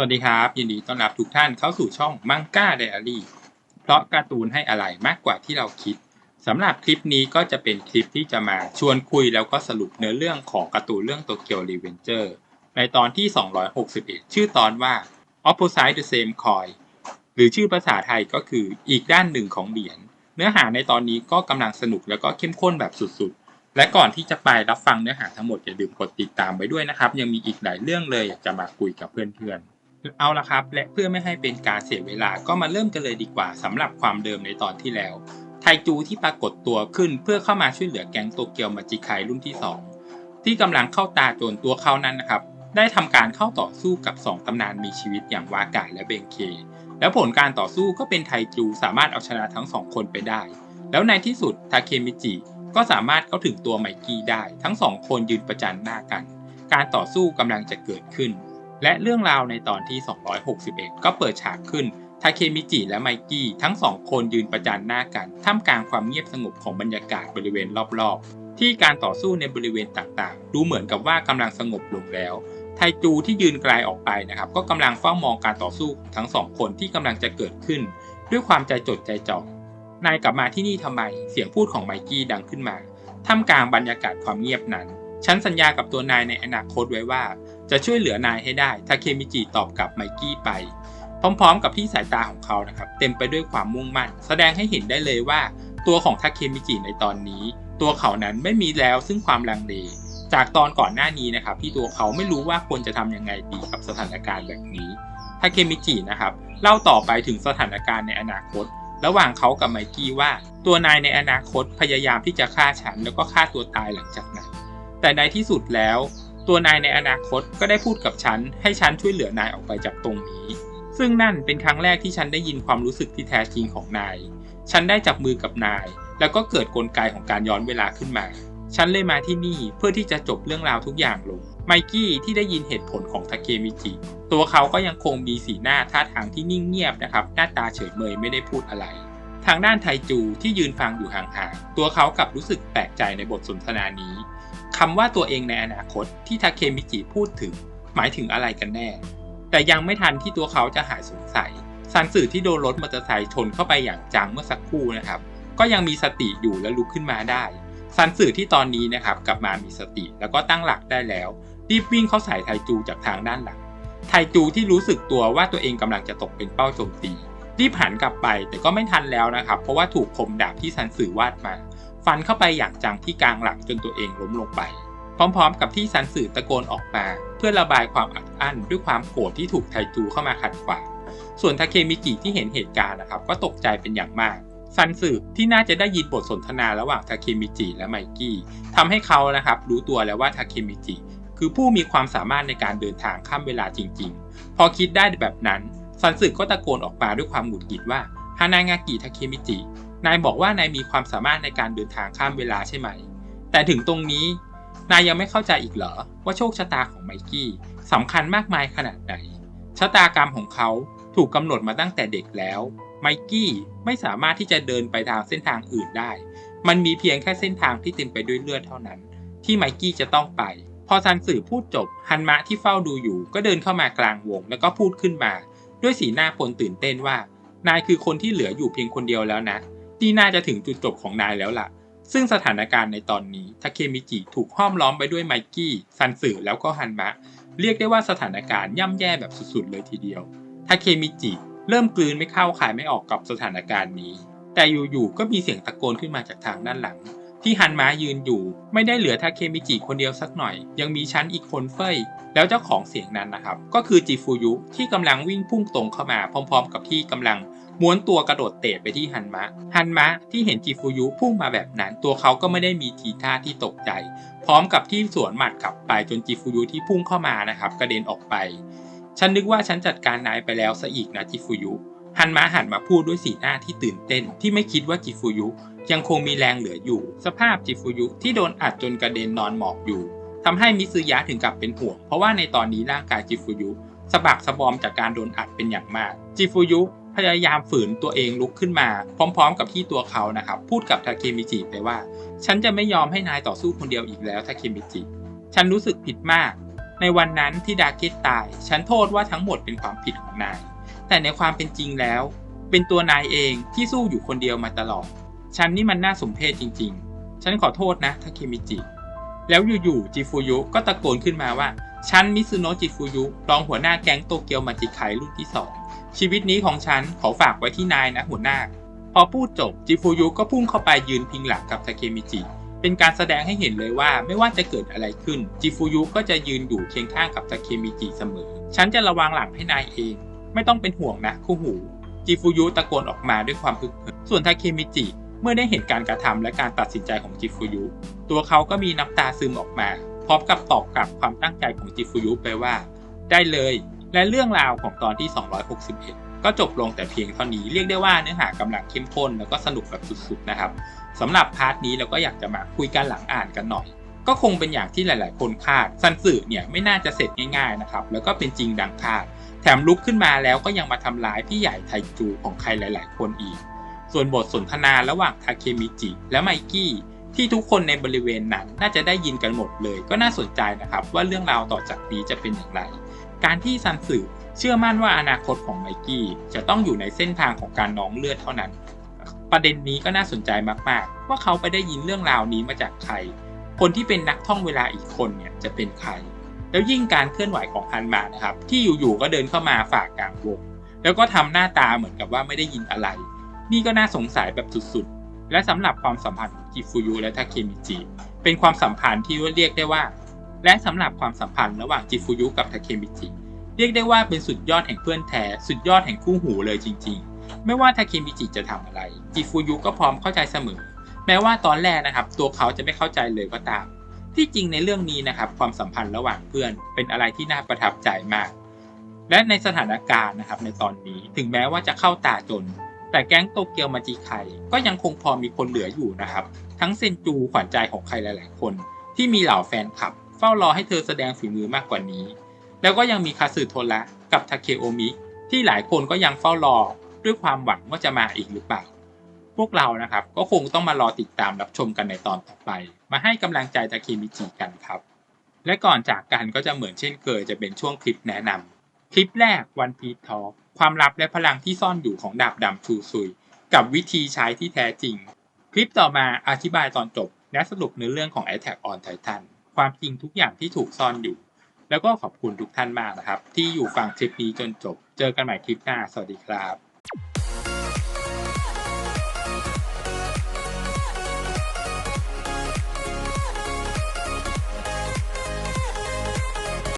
สวัสดีครับ ยินดีต้อนรับทุกท่านเข้าสู่ช่องมังก้าไดอารี่เพราะการ์ตูนให้อะไรมากกว่าที่เราคิดสำหรับคลิปนี้ก็จะเป็นคลิปที่จะมาชวนคุยแล้วก็สรุปเนื้อเรื่องของการ์ตูนเรื่องโตเกียวรีเวนเจอร์ในตอนที่ 261 ชื่อตอนว่า opposite the same coin หรือชื่อภาษาไทยก็คืออีกด้านหนึ่งของเหรียญเนื้อหาในตอนนี้ก็กำลังสนุกแล้วก็เข้มข้นแบบสุดๆ และก่อนที่จะไปรับฟังเนื้อหาทั้งหมดอย่าลืมกดติดตามไว้ด้วยนะครับ ยังมีอีกหลายเรื่องเลยอยากจะมาคุยกับเพื่อนๆ เอาละครับ และเพื่อไม่ให้เป็นการเสียเวลาก็มาเริ่มกันเลยดีกว่าสำหรับความเดิมในตอนที่แล้ว ไทจูที่ปรากฏตัวขึ้นเพื่อเข้ามาช่วยเหลือแก๊งโตเกียวมาจิไครุ่นที่ 2 ที่กำลังเข้าตาโจรตัวเขานั้นนะครับ ได้ทำการเข้าต่อสู้กับ 2ตำนานมีชีวิตอย่างวากาและเบงเค แล้วผลการต่อสู้ก็เป็นไทจูสามารถเอาชนะทั้งสองคนไปได้ แล้วในที่สุดทาเคมิจิก็สามารถเข้าถึงตัวไมกี้ได้ ทั้งสองคนยืนประจันหน้ากัน การต่อสู้กำลังจะเกิดขึ้น และเรื่องราวในตอนที่ 261 ก็เปิดฉากขึ้น ทาเคมิจิและไมกี้ทั้งสองคนยืนประจันหน้ากัน ท่ามกลางความเงียบสงบของบรรยากาศบริเวณรอบๆ ที่การต่อสู้ในบริเวณต่างๆ ดูเหมือนกับว่ากำลังสงบลงแล้ว ไทจูที่ยืนไกลออกไปนะครับ ก็กำลังเฝ้ามองการต่อสู้ทั้งสองคนที่กำลังจะเกิดขึ้น ด้วยความใจจดใจจ่อนายกลับมาที่นี่ทำไม เสียงพูดของไมกี้ดังขึ้นมา ท่ามกลางบรรยากาศความเงียบนั้น ฉันสัญญากับตัวนายในอนาคตไว้ว่า จะช่วยเหลือนายให้ได้ทาเคมิจิตอบกับไมกี้ไป พร้อมๆ กับที่สายตาของเขานะครับเต็มไปด้วยความมุ่งมั่น แสดงให้เห็นได้เลยว่า ตัวของทาเคมิจิในตอนนี้ ตัวเขานั้นไม่มีแล้วซึ่งความลังเลจากตอนก่อนหน้านี้นะครับที่ตัวเขาไม่รู้ว่าควรจะทำยังไงดีกับสถานการณ์แบบนี้ทาเคมิจินะครับเล่าต่อไปถึงสถานการณ์ในอนาคต ระหว่างเขากับไมกี้ว่า ตัวนายในอนาคตพยายามที่จะฆ่าฉันแล้วก็ฆ่าตัวตายหลังจากนั้น แต่ในที่สุดแล้ว ตัวนายในอนาคตก็ได้พูดกับฉัน ให้ฉันช่วยเหลือนายออกไปจากตรงนี้ ซึ่งนั่นเป็นครั้งแรกที่ฉันได้ยินความรู้สึกที่แท้จริงของนาย ฉันได้จับมือกับนาย แล้วก็เกิดกลไกของการย้อนเวลาขึ้นมา ฉันเลยมาที่นี่เพื่อที่จะจบเรื่องราวทุกอย่างลง ไมกี้ที่ได้ยินเหตุผลของทาเคมิจิ ตัวเขาก็ยังคงมีสีหน้าท่าทางที่นิ่งเงียบนะครับ หน้าตาเฉยเมยไม่ได้พูดอะไรทางด้านไทจูที่ยืนฟังอยู่ห่างๆ ตัวเขากลับรู้สึกแปลกใจในบทสนทนานี้ คำว่าตัวเองในอนาคตที่ทาเคมิจิพูดถึง หมายถึงอะไรกันแน่ แต่ยังไม่ทันที่ตัวเขาจะหายสงสัยซันสื่อที่โดนรถมอเตอร์ไซค์ชนเข้าไปอย่างจังเมื่อสักครู่นะครับ ก็ยังมีสติอยู่และลุกขึ้นมาได้ซันสื่อที่ตอนนี้นะครับกลับมามีสติแล้วก็ตั้งหลักได้แล้ว รีบวิ่งเข้าใส่ไทจูจากทางด้านหลัง ไทจูที่รู้สึกตัวว่าตัวเองกำลังจะตกเป็นเป้าโจมตีรีบหันกลับไปแต่ก็ไม่ทันแล้วนะครับ เพราะว่าถูกคมดาบที่ซันสื่อวาดมา ฟันเข้าไปอย่างจังที่กลางหลังจนตัวเองล้มลงไป พร้อมๆ กับที่ซันสื่อตะโกนออกมา เพื่อระบายความอัดอั้นด้วยความโกรธที่ถูกไทจูเข้ามาขัดขวางส่วนทาเคมิจิที่เห็นเหตุการณ์นะครับก็ตกใจเป็นอย่างมากซันสึที่น่าจะได้ยินบทสนทนาระหว่างทาเคมิจิและไมกี้ทำให้เขานะครับรู้ตัวแล้วว่าทาเคมิจิคือผู้มีความสามารถในการเดินทางข้ามเวลาจริง ๆ พอคิดได้แบบนั้นซันสึก็ตะโกนออกมาด้วยความหงุดหงิดว่าฮานางากิทาเคมิจิ นายบอกว่านายมีความสามารถในการเดินทางข้ามเวลาใช่ไหม แต่ถึงตรงนี้ นายยังไม่เข้าใจอีกเหรอ ว่าโชคชะตาของไมกี้สำคัญมากมายขนาดไหน ชะตากรรมของเขาถูกกำหนดมาตั้งแต่เด็กแล้ว ไมกี้ไม่สามารถที่จะเดินไปทางเส้นทางอื่นได้ มันมีเพียงแค่เส้นทางที่เต็มไปด้วยเลือดเท่านั้น ที่ไมกี้จะต้องไป พอซันสื่อพูดจบ ฮันมะที่เฝ้าดูอยู่ ก็เดินเข้ามากลางวง แล้วก็พูดขึ้นมา ด้วยสีหน้าคนตื่นเต้นว่า นายคือคนที่เหลืออยู่เพียงคนเดียวแล้วนะ นี่น่าจะถึงจุดจบของนายแล้วล่ะ ซึ่งสถานการณ์ในตอนนี้ทาเคมิจิถูกห้อมล้อมไปด้วยไมกี้ซันสึแล้วก็ฮันมะ เรียกได้ว่าสถานการณ์ย่ำแย่แบบสุดๆเลยทีเดียวทาเคมิจิเริ่มกลืนไม่เข้าขายไม่ออกกับสถานการณ์นี้ แต่อยู่ๆก็มีเสียงตะโกนขึ้นมาจากทางด้านหลัง ที่ฮันมะยืนอยู่ ไม่ได้เหลือทาเคมิจิคนเดียวสักหน่อย ยังมีชั้นอีกคนเฟยแล้วเจ้าของเสียงนั้นนะครับ ก็คือจิฟูยุที่กำลังวิ่งพุ่งตรงเข้ามาพร้อม ๆ กับที่กำลัง ม้วนตัวกระโดดเตะไปที่ฮันมะ ฮันมะที่เห็นจิฟูยุพุ่งมาแบบนั้น ตัวเขาก็ไม่ได้มีทีท่าที่ตกใจ พร้อมกับที่สวนหมัดกลับไปจนจิฟูยุที่พุ่งเข้ามานะครับกระเด็นออกไป ฉันนึกว่าฉันจัดการนายไปแล้วซะอีกนะจิฟูยุฮันมะหันมาพูดด้วยสีหน้าที่ตื่นเต้น ที่ไม่คิดว่าจิฟูยุ ยังคงมีแรงเหลืออยู่ สภาพจิฟูยุที่โดนอัดจนกระเด็นนอนหมอบอยู่ทำให้มิซึยะถึงกับเป็นห่วง เพราะว่าในตอนนี้ร่างกายจิฟูยุสะบักสะบอมจากการโดนอัดเป็นอย่างมาก จิฟูยุ พยายามฝืนตัวเองลุกขึ้นมาพร้อม ๆ กับที่ตัวเขานะครับพูดกับทาเคมิจิไปว่า ฉันจะไม่ยอมให้นายต่อสู้คนเดียวอีกแล้วทาเคมิจิ ฉันรู้สึกผิดมาก ในวันนั้นที่ดาเกตตาย ฉันโทษว่าทั้งหมดเป็นความผิดของนาย แต่ในความเป็นจริงแล้ว เป็นตัวนายเองที่สู้อยู่คนเดียวมาตลอด ฉันนี่มันน่าสมเพชจริง ๆ ฉันขอโทษนะทาเคมิจิ แล้วอยู่ๆจิฟูยุก็ตะโกนขึ้นมาว่า ฉันมิซุโนะจิฟูยุรองหัวหน้าแก๊งโตเกียวมาจิไครุ่นที่สอง ชีวิตนี้ของฉันขอฝากไว้ที่นายนะหัวหน้า พอพูดจบจิฟูยุก็พุ่งเข้าไปยืนพิงหลังกับทาเคมิจิ เป็นการแสดงให้เห็นเลยว่าไม่ว่าจะเกิดอะไรขึ้นจิฟูยุก็จะยืนอยู่เคียงข้างกับทาเคมิจิเสมอ ฉันจะระวังหลังให้นายเอง ไม่ต้องเป็นห่วงนะคู่หูจิฟูยุตะโกนออกมาด้วยความพึกเหิมส่วนทาเคมิจิเมื่อได้เห็นการกระทำและการตัดสินใจของจิฟูยุ ตัวเขาก็มีน้ำตาซึมออกมา พร้อมกับตอบกลับความตั้งใจของจิฟูยุไปว่า ได้เลย และเรื่องราวของตอนที่ 261 ก็จบลงแต่เพียงเท่านี้เรียกได้ว่าเนื้อหากำลังเข้มข้นแล้วก็สนุกแบบสุดๆนะครับสำหรับพาร์ทนี้เราก็อยากจะมาคุยกันหลังอ่านกันหน่อย ก็คงเป็นอย่างที่หลาย ๆ คนคาดซันสึเนี่ยไม่น่าจะเสร็จง่ายๆนะครับแล้วก็เป็นจริงดังคาด แถมลุกขึ้นมาแล้วก็ยังมาทำร้ายพี่ใหญ่ไทจูของใครหลาย ๆ คนอีก ส่วนบทสนทนาระหว่างทาเคมิจิและไมกี้ที่ทุกคนในบริเวณนั้นน่าจะได้ยินกันหมดเลย ก็น่าสนใจนะครับว่าเรื่องราวต่อจากนี้จะเป็นอย่างไร การที่ซันสึเชื่อมั่นว่าอนาคตของไมกี้จะต้องอยู่ในเส้นทางของการน้องเลือดเท่านั้น ประเด็นนี้ก็น่าสนใจมากๆ ว่าเขาไปได้ยินเรื่องราวนี้มาจากใคร คนที่เป็นนักท่องเวลาอีกคนเนี่ยจะเป็นใคร แล้วยิ่งการเคลื่อนไหวของฮันมานะครับ ที่อยู่ๆก็เดินเข้ามาฝากกลางวงแล้วก็ทำหน้าตาเหมือนกับว่าไม่ได้ยินอะไร นี่ก็น่าสงสัยแบบสุดๆ และสำหรับความสัมพันธ์ของจิฟูยุและทาเคมิจิ เป็นความสัมพันธ์ที่เรียกได้ว่า และสำหรับความสัมพันธ์ระหว่างจิฟูยุกับทาเคมิจิ เรียกได้ว่าเป็นสุดยอดแห่งเพื่อนแท้สุดยอดแห่งคู่หูเลยจริง ๆ ไม่ว่าทาเคมิจิจะทำอะไร จิฟูยุก็พร้อมเข้าใจเสมอ แม้ว่าตอนแรกนะครับ ตัวเขาจะไม่เข้าใจเลยก็ตาม ที่จริงในเรื่องนี้นะครับความสัมพันธ์ระหว่างเพื่อน เป็นอะไรที่น่าประทับใจมาก และในสถานการณ์นะครับในตอนนี้ถึงแม้ว่าจะเข้าตาจน แต่แก๊งโตเกียวมาจิไคก็ยังคงพอมีคนเหลืออยู่นะครับ ทั้งเซนจูขวัญใจของใครหลาย ๆ คน ที่มีเหล่าแฟนคลับ เฝ้ารอให้เธอแสดงฝีมือมากกว่านี้ แล้วก็ยังมีคาสึโทระกับทาเคโอมิที่หลายคนก็ยังเฝ้ารอด้วยความหวังว่าจะมาอีกหรือเปล่า พวกเรานะครับก็คงต้องมารอติดตามรับชมกันในตอนต่อไป มาให้กำลังใจทาเคมิจิกันครับ และก่อนจากกันก็จะเหมือนเช่นเคยจะเป็นช่วงคลิปแนะนำคลิปแรกวันพีทอความลับและพลังที่ซ่อนอยู่ของดาบดำชูซุย กับวิธีใช้ที่แท้จริง คลิปต่อมาอธิบายตอนจบและสรุปเนื้อเรื่องของ Attack on Titan ความจริงทุกอย่างที่ถูกซ่อนอยู่ แล้วก็ขอบคุณทุกท่านมากนะครับ ที่อยู่ฟังคลิปนี้จนจบ เจอกันใหม่คลิปหน้า สวัสดีครับ